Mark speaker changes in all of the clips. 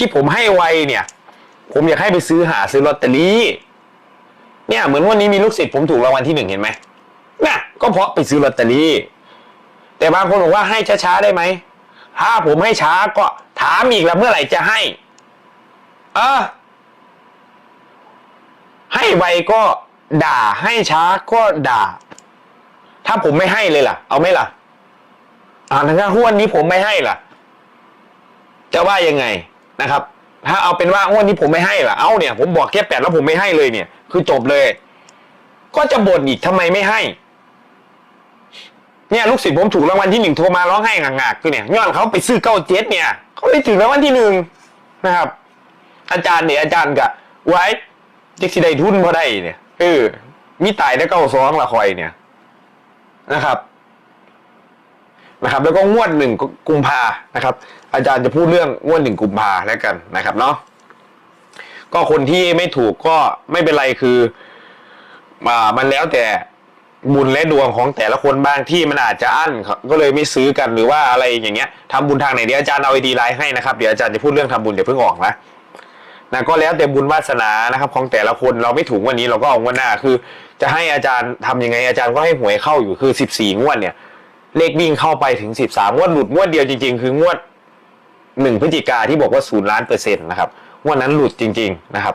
Speaker 1: ที่ผมให้ไวเนี่ย ผมอยากให้ไปซื้อหาซื้อลอตเตอรี่เนี่ยเหมือนวันนี้มีลูกศิษย์ผมถูกรางวัลที่หนึ่งเห็นไหมน่ะก็เพราะไปซื้อลอตเตอรี่แต่บางคนบอกว่าให้ช้าๆได้ไหมถ้าผมให้ช้าก็ถามอีกแล้วเมื่อไหร่จะให้ เออ ให้ไวก็ด่าให้ช้าก็ด่า ถ้าผมไม่ให้เลยล่ะ เอาไหมล่ะอ่าถ้าห้วนนี้ผมไม่ให้ล่ะ จะว่ายังไง นะครับ ถ้าเอาเป็นว่าห้วนนี้ผมไม่ให้ล่ะเอาเนี่ยผมบอกแค่แปดแล้วผมไม่ให้เลยเนี่ย คือจบเลย ก็จะบ่นอีกทำไมไม่ให้ เนี่ยลูกศิษย์ผมถูกรางวัลที่หนึ่งโทรมาร้องไห้งากๆคือเนี่ยย้อนเขาไปซื้อเก้าเจ็ดเนี่ยเขาได้ถึงรางวัลที่หนึ่งนะครับ อาจารย์เนี่ยอาจารย์กะไว้เจ็กสิได้ทุนพอได้เนี่ยเออมีตายได้เก้าสองละคอยเนี่ยนะครับ นะครับแล้วก็งวดหนึ่งกุมภานะครับ อาจารย์จะพูดเรื่องงวดหนึ่งกุมภาแล้วกันนะครับเนาะก็คนที่ไม่ถูกก็ไม่เป็นไรคืออ่ามันแล้วแต่บุญและดวงของแต่ละคนบ้างที่มันอาจจะอั้นก็เลยไม่ซื้อกันหรือว่าอะไรอย่างเงี้ยทำบุญทางไหนเดี๋ยวอาจารย์เอาไอดีไลน์ให้นะครับเดี๋ยวอาจารย์จะพูดเรื่องทำบุญเดี๋ยวเพิ่งออกนะนะก็แล้วแต่บุญวาสนานะครับของแต่ละคนเราไม่ถูกวันนี้เราก็เอาวันหน้าคือ จะให้อาจารย์ทำยังไงอาจารย์ก็ให้หวยเข้าอยู่คือสิบสี่งวดเนี่ย เลขวิ่งเข้าไปถึงสิบสามงวดหลุดงวดเดียวจริงๆ คืองวดหนึ่งพฤศจิกาที่บอกว่าศูนย์ล้านเปอร์เซ็นต์นะครับงวดนั้นหลุดจริง ๆนะครับ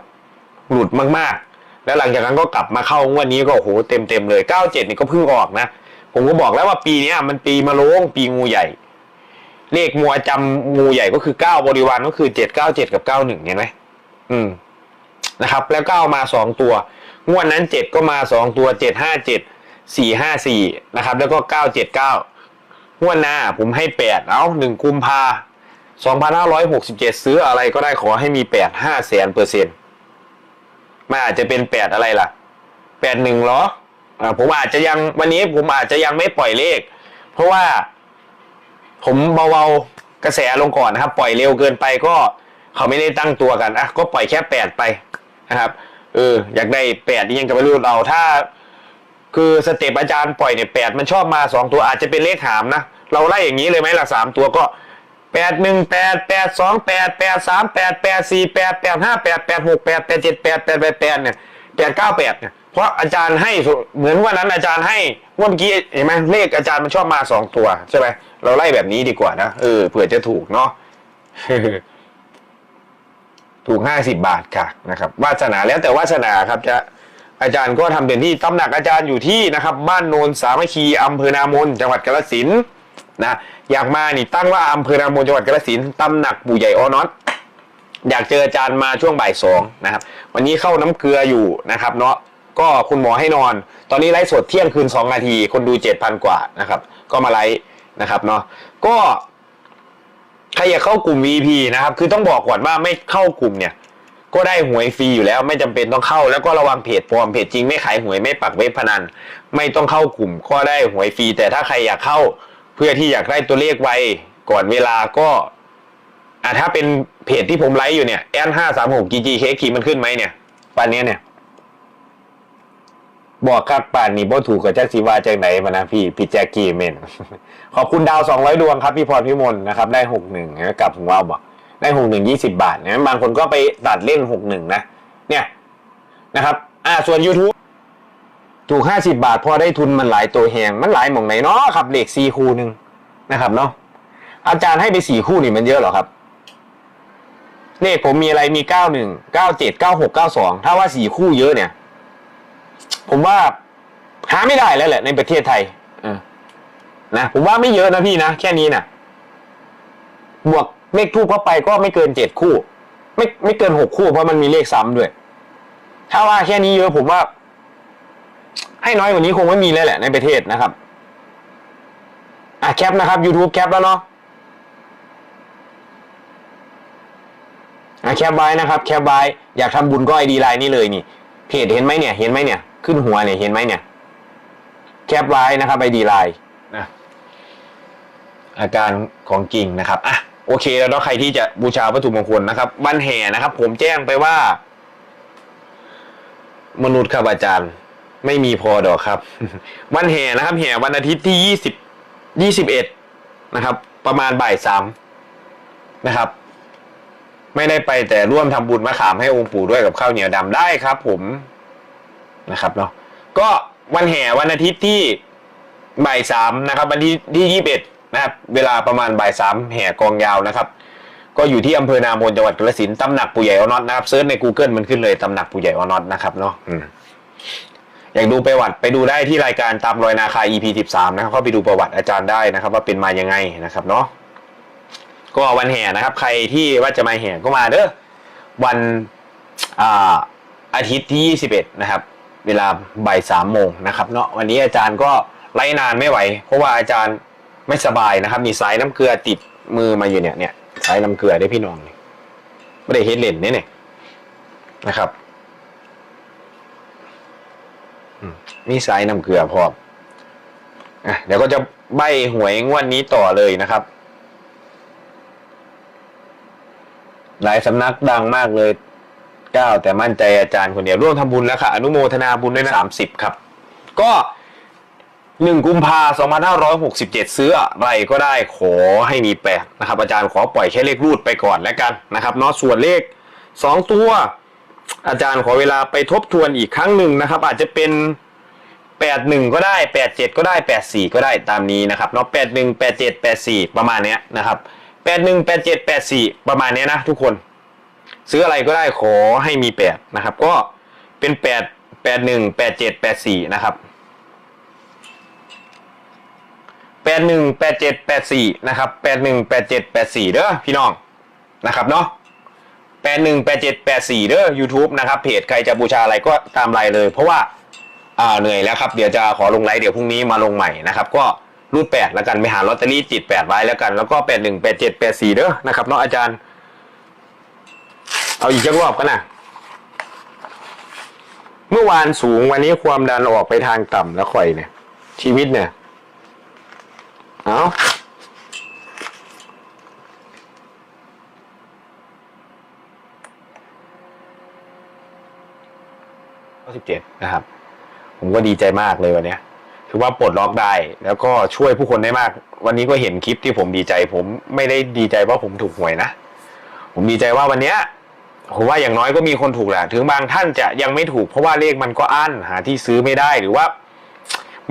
Speaker 1: หลุดมากๆ แล้วหลังจากนั้นก็กลับมาเข้างวดนี้ก็โอ้โหเต็มเต็มๆเลยเก้าเจ็ดนี่ก็เพิ่งออกนะ ผมก็บอกแล้วว่าปีนี้มันปีมะโรงปีงูใหญ่ เลขมัวจำงูใหญ่ก็คือเก้าบริวารก็คือเจ็ดเก้าเจ็ดกับเก้าหนึ่งเห็นไหมอืมนะครับ แล้วเก้ามาสองตัว งวดนั้นเจ็ดก็มาสองตัวเสี่ห้าสี่นะครับ แล้วก็เก้าเจ็ดเก้างวหน้าผมให้แปดเอาหนึ่งกุมภาสองพันห้าร้อยหกสิบเจ็ดซื้ออะไรก็ได้ขอให้มีแปดห้าแสนเปอร์เซ็นต์มันอาจจะเป็นแปดอะไรล่ะแปดหนึ่งเหรออ่าผมอาจจะยังวันนี้ผมอาจจะยังไม่ปล่อยเลข เพราะว่าผมเบาๆกระแสลงก่อนนะครับ ปล่อยเร็วเกินไปก็เขาไม่ได้ตั้งตัวกันอะก็ปล่อยแค่แปดไปนะครับเอออยากได้แปดนี่ยังจะไม่รู้เราถ้า คือสเต็ปอาจารย์ปล่อยเนี่ยแปดมันชอบมาสองตัวอาจจะเป็นเลขหามนะ เราไล่อย่างนี้เลยไหมล่ะสามตัวก็แปดหนึ่งแปดแปดสองแปดแปดสามแปดแปดสี่แปดแปดห้าแปดแปดหกแปดแปดเจ็ดแปดแปดแปดแปดเนี่ยแปดเก้าแปดเนี่ยเพราะอาจารย์ให้เหมือนวันนั้นอาจารย์ให้งวดเมื่อกี้เห็นไหมเลขอาจารย์มันชอบมาสองตัวใช่ไหมเราไล่แบบนี้ดีกว่านะเออเผื่อจะถูกเนาะถูกห้าสิบบาทค่ะนะครับวาสนาแล้วแต่วาสนาครับจะ อาจารย์ก็ทำเต็มที่ตำหนักอาจารย์อยู่ที่นะครับบ้านโนนสามัคคีอำเภอนามนจังหวัดกาฬสินนะอยากมานี่ตั้งว่าอำเภอนามนจังหวัดกาฬสินตำหนักปู่ใหญ่ออนอตอยากเจออาจารย์มาช่วงบ่ายสองนะครับวันนี้เข้าน้ำเกลืออยู่นะครับเนาะก็คุณหมอให้นอน ตอนนี้ไลฟ์สดเที่ยงคืนสองนาที คนดูเจ็ดพันกว่านะครับ ก็มาไลฟ์นะครับเนาะก็ใครอยากเข้ากลุ่ม VP นะครับ คือต้องบอกก่อนว่าไม่เข้ากลุ่มเนี่ย ก็ได้หวยฟรีอยู่แล้วไม่จำเป็นต้องเข้า แล้วก็ระวังเพจปลอมเพจจริงไม่ขายหวยไม่ปักเว็บพนัน ไม่ต้องเข้ากลุ่มก็ได้หวยฟรีแต่ถ้าใครอยากเข้า เพื่อที่อยากได้ตัวเลขไวก่อนเวลาก็อะถ้าเป็นเพจที่ผมไลฟ์อยู่เนี่ยแอนห้าสามหก GG เค้กมันขึ้นไหมเนี่ยป่านนี้เนี่ย บอกคักป่านนี้บ่ถูกกับแจ็คสีวาจากไหนมานะพี่พี่แจ็คกี้เมนขอบคุณดาวสองร้อยดวงครับ พี่พรพิมลนะครับ ได้หกหนึ่งกลับของเราบอก ได้หกหนึ่งยี่สิบาทนะบางคนก็ไปตัดเล่นหกหนึ่งนะ เนี่ยนะครับอ่าส่วน YouTube ถูกห้าสิบาท พอได้ทุนมันหลายตัวแหงมันหลายหม่องไหนเนาะครับเลขสี่คู่หนึ่งนะครับเนาะอาจารย์ให้ไปสี่คู่นี่มันเยอะเหรอครับเลขผมมีอะไรมีเก้าหนึ่งเก้าเจ็ดเก้าหกเก้าสองถ้าว่าสี่คู่เยอะเนี่ย ผมว่าหาไม่ได้แล้วแหละในประเทศไทยเออนะผมว่าไม่เยอะนะพี่นะ แค่นี้นะบวก เลขทูบเข้าไปก็ไม่เกินเจ็ดคู่ ไม่ไม่เกินหกคู่เพราะมันมีเลขซ้ำด้วย ถ้าว่าแค่นี้เยอะผมว่า ให้น้อยกว่านี้คงไม่มีเลยแหละในประเทศนะครับ อะแคปนะครับ YouTube แคปแล้วเนาะอะแคปไว้นะครับ แคปไว้อยากทำบุญก็ไอดีไลน์นี่เลยนี่เพจเห็นไหมเนี่ย เห็นไหมเนี่ย ขึ้นหัวเนี่ยเห็นไหมเนี่ย แคปไว้นะครับไอดีไลน์นะอาการของจริงนะครับอะ โอเคแล้วเนาะใครที่จะบูชาวัตถุมงคลนะครับวันแห่นะครับ ผมแจ้งไปว่า มนุษย์ครับอาจารย์ ไม่มีพอดอกครับวันแห่นะครับแห่วันอาทิตย์ที่ยี่สิบยี่สิบเอ็ดนะครับ ประมาณบ่ายสามนะครับ ไม่ได้ไปแต่ร่วมทำบุญมะขามให้องค์ปู่ด้วยกับข้าวเหนียวดำได้ครับ ผมนะครับเนาะก็วันแห่วันอาทิตย์ที่บ่ายสามนะครับ วันที่ที่ยี่สิบเอ็ด นะครับเวลาประมาณบ่ายสามแห่กองยาวนะครับก็อยู่ที่อำเภอนามนจังหวัดกาฬสินธุ์ตำหนักปู่ใหญ่ออนอตนะครับเซิร์ชใน Google มันขึ้นเลยตำหนักปู่ใหญ่ออนอตนะครับเนาะอยากดูประวัติไปดูได้ที่รายการตามรอยนาคา EP 13นะครับเข้าไปดูประวัติอาจารย์ได้นะครับ ว่าเป็นมายังไงนะครับเนาะก็วันแห่นะครับ ใครที่ว่าจะมาแห่ก็มาเด้อวันอ่าอาทิตย์ที่ 21 นะครับ เวลาบ่ายสามโมงนะครับเนาะวันนี้อาจารย์ก็ไล่นานไม่ไหว เพราะว่าอาจารย์ ไม่สบายนะครับ มีสายน้ำเกลือติดมือมาอยู่เนี่ยเนี่ยสายน้ำเกลือได้พี่น้องเนี่ยไม่ได้เฮ็ดเล่นเนี่ยเนี่ยนะครับมีสายน้ำเกลือพร้อมอะเดี๋ยวก็จะใบหวยงวดนี้ต่อเลยนะครับ หลายสำนักดังมากเลยเก้าแต่มั่นใจอาจารย์คนเดียวร่วมทำบุญแล้วค่ะ อนุโมทนาบุญด้วยนะสามสิบครับ ก็ หนึ่งกุมภาสองพันห้าร้อยหกสิบเจ็ดซื้ออะไรก็ได้ขอให้มีแปดนะครับ อาจารย์ขอปล่อยแค่เลขรูดไปก่อนแล้วกันนะครับเนาะส่วนเลขสองตัว อาจารย์ขอเวลาไปทบทวนอีกครั้งหนึ่งนะครับ อาจจะเป็นแปดหนึ่งก็ได้แปดเจ็ดก็ได้แปดสี่ก็ได้ตามนี้นะครับเนาะแปดหนึ่งแปดเจ็ดแปดสี่ประมาณเนี้ยนะครับแปดหนึ่งแปดเจ็ดแปดสี่ประมาณเนี้ยนะทุกคน ซื้ออะไรก็ได้ขอให้มีแปดนะครับ ก็เป็นแปดแปดหนึ่งแปดเจ็ดแปดสี่นะครับ แปดหนึ่งแปดเจ็ดแปดสี่นะครับแปดหนึ่งแปดเจ็ดแปดสี่เด้อพี่น้องนะครับเนาะแปดหนึ่งแปดเจ็ดแปดสี่เด้อ YouTube นะครับเพจใครจะบูชาอะไรก็ตามไลน์เลย เพราะว่าอ่าเหนื่อยแล้วครับเดี๋ยวจะขอลงไลน์เดี๋ยวพรุ่งนี้มาลงใหม่นะครับก็รูดแปดแล้วกันไปหาลอตเตอรี่ติดแปดไว้แล้วกันแล้วก็แปดหนึ่งแปดเจ็ดแปดสี่เด้อนะครับเนาะอาจารย์ เอาอีกจักรอบกันนะเมื่อวานสูงวันนี้ความดันออกไปทางต่ำแล้วค่อยเนี่ยชีวิตเนี่ย เอาสิบเจ็ดนะครับ ผมก็ดีใจมากเลยวันนี้ถือว่าปลดล็อกได้ แล้วก็ช่วยผู้คนได้มาก วันนี้ก็เห็นคลิปที่ผมดีใจ ผมไม่ได้ดีใจว่าผมถูกหวยนะ ผมดีใจว่าวันเนี้ยผมว่าอย่างน้อยก็มีคนถูกแหละ ถึงบางท่านจะยังไม่ถูกเพราะว่าเลขมันก็อั้นหาที่ซื้อไม่ได้หรือว่า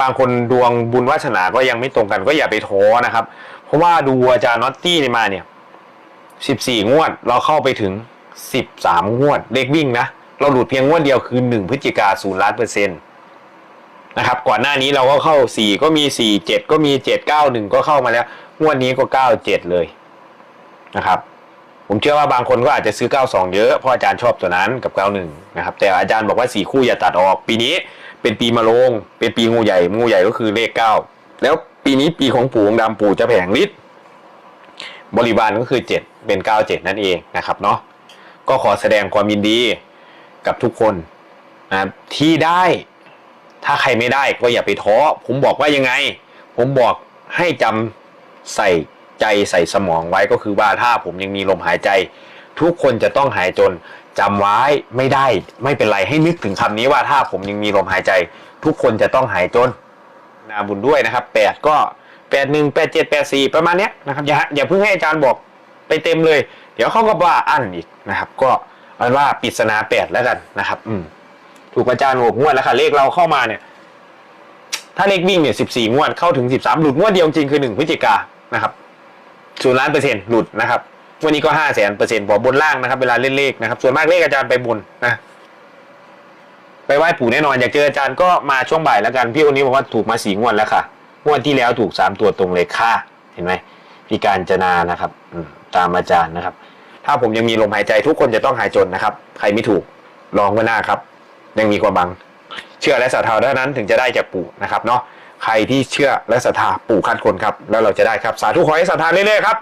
Speaker 1: บางคนดวงบุญวาสนาก็ยังไม่ตรงกันก็อย่าไปท้อนะครับ เพราะว่าดูอาจารย์น็อตตี้นี่มาเนี่ยสิบสี่งวดเราเข้าไปถึงสิบสามงวดเลขวิ่งนะเราหลุดเพียงงวดเดียวคือหนึ่งพฤศจิกาศูนย์ล้านเปอร์เซ็นต์นะครับก่อนหน้านี้เราก็เข้าสี่ก็มีสี่เจ็ดก็มีเจ็ดเก้าหนึ่งก็เข้ามาแล้ว งวดนี้ก็เก้าเจ็ดเลยนะครับผมเชื่อว่าบางคนก็อาจจะซื้อ 92 เยอะเพราะอาจารย์ชอบตัวนั้นกับ 91 นะครับ แต่อาจารย์บอกว่า 4 คู่อย่าตัดออกปีนี้ เป็นปีมะโรงเป็นปีงูใหญ่งูใหญ่ก็คือเลข9แล้วปีนี้ปีของปู่องค์ดำปู่จะแผงฤทธิ์บริบาลก็คือ7เป็น97นั่นเองนะครับเนาะก็ขอแสดงความยินดีกับทุกคนนะที่ได้ถ้าใครไม่ได้ก็อย่าไปท้อผมบอกว่ายังไง ผมบอกให้จำใส่ใจใส่สมองไว้ก็คือว่าถ้าผมยังมีลมหายใจ ทุกคนจะต้องหายจนจำไว้ไม่ได้ไม่เป็นไรให้นึกถึงคำนี้ว่าถ้าผมยังมีลมหายใจ ทุกคนจะต้องหายจนนาบุญด้วยนะครับแปดก็แปดหนึ่งแปดเจ็ดแปดสี่ประมาณเนี้ยนะครับอย่าอย่าเพิ่งให้อาจารย์บอกไปเต็มเลย เดี๋ยวเขาก็ว่าอั้นอีกนะครับ ก็เอาเป็นว่าปริศนาแปดแล้วกันนะครับ อืมถูกอาจารย์หกงวดแล้วค่ะเลขเราเข้ามาเนี่ย ถ้าเลขวิ่งเนี่ยสิบสี่งวดเข้าถึงสิบสามหลุดงวดเดียวจริงคือหนึ่งพฤศจิกานะครับศูนย์ล้านเปอร์เซ็นต์หลุดนะครับ วันนี้ก็ห้าแสนเปอร์เซ็นต์บอกบนล่างนะครับ เวลาเล่นเลขนะครับ ส่วนมากเลขอาจารย์ไปบนนะไปไหว้ปู่แน่นอนอยากเจออาจารย์ก็มาช่วงบ่ายแล้วกันพี่คนนี้บอกว่าถูกมาสี่งวดแล้วค่ะงวดที่แล้วถูกสามตัวตรงเลยค่ะเห็นไหมพี่การจนานะครับตามอาจารย์นะครับ ถ้าผมยังมีลมหายใจทุกคนจะต้องหายจนนะครับ ใครไม่ถูกลองไว้หน้าครับ ยังมีความบัง เชื่อและศรัทธาเท่านั้นถึงจะได้จากปู่นะครับเนาะใครที่เชื่อและศรัทธาปู่คัดคนครับ แล้วเราจะได้ครับ สาธุขอให้ศรัทธาเรื่อยๆครับ